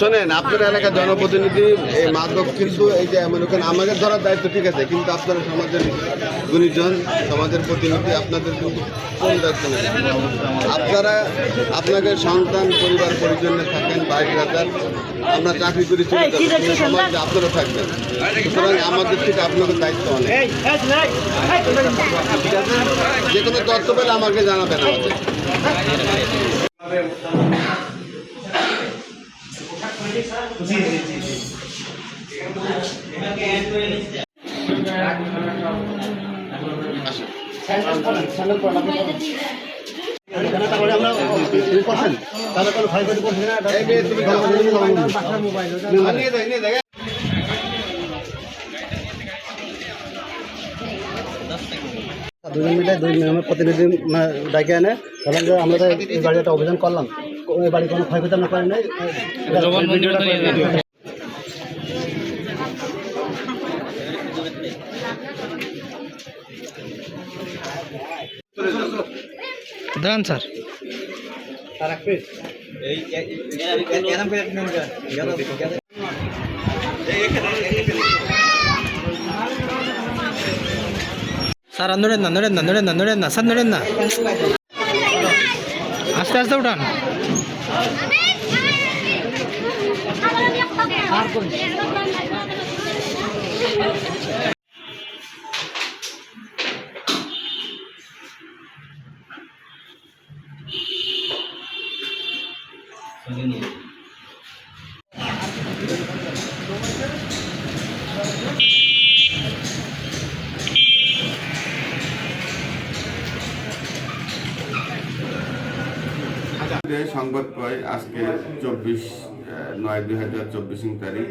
শোনেন, আপনার এলাকার জনপ্রতিনিধি, এই মাদক কিন্তু এই যে মনে করেন আমাদের ধরার দায়িত্ব ঠিক আছে, কিন্তু আপনারা সমাজের গুণীজন, সমাজের প্রতিনিধি, আপনাদের কিন্তু কোন দায়িত্ব নেই। আপনারা আপনাদের সন্তান, পরিবার পরিজনে থাকেন বাইরে রাজার আমরা চাকরি করি চলে সমাজে আপনারা থাকবেন সুতরাং আমাদের থেকে আপনাদের দায়িত্ব অনেক যে কোনো তথ্য পেলে আমাকে জানাবেন আমাদের এই মেয়ে, তুমি খাও। আর নিয়ে যাই, নিয়ে যাই। দুজন মিলে দুই গ্রামের প্রতিনিধি ডাকে এনে বলেন যে আমরা এই বাড়ি একটা অভিযান করলাম ওই বাড়ি কোনো ক্ষয়ক্ষতি আমরা নাই করে দিন। দাঁড়ান স্যার স্যার আর নড়েন না নড়েন না নড়েন না নড়েন না স্যার নড়েন না আস্তে আস্তে উঠান যে সংবাদ পাই, আজকে চব্বিশ নয় দুই হাজার চব্বিশ তারিখ।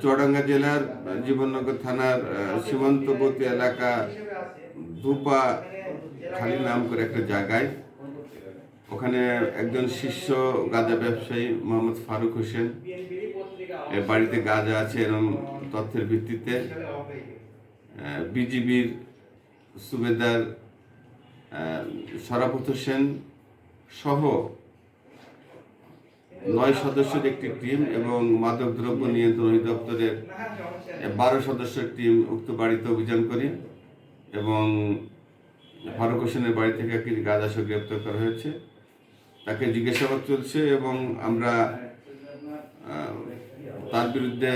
চুয়াডাঙ্গা জেলার জীবননগর থানার সীমান্তবর্তী এলাকা ধূপা খালি নাম করে একটা জায়গায় ওখানে একজন শিষ্য, গাঁজা ব্যবসায়ী মোহাম্মদ ফারুক হোসেন। এর বাড়িতে গাঁজা আছে এরকম তথ্যের ভিত্তিতে। বিজিবির সুবেদার শরাফত হোসেন সহ নয় সদস্যের একটি টিম এবং মাদক দ্রব্য নিয়ন্ত্রণ অধিদপ্তরের বারো সদস্যের টিম উক্ত বাড়িতে অভিযান করি এবং ফারুক হোসেনের বাড়ি থেকে একটি গাঁজা গ্রেপ্তার করা হয়েছে। তাকে জিজ্ঞাসাবাদ চলছে এবং আমরা তার বিরুদ্ধে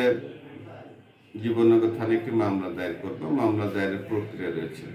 জীবননগর থানায় একটি মামলা দায়ের করব। মামলা দায়েরের প্রক্রিয়া রয়েছে।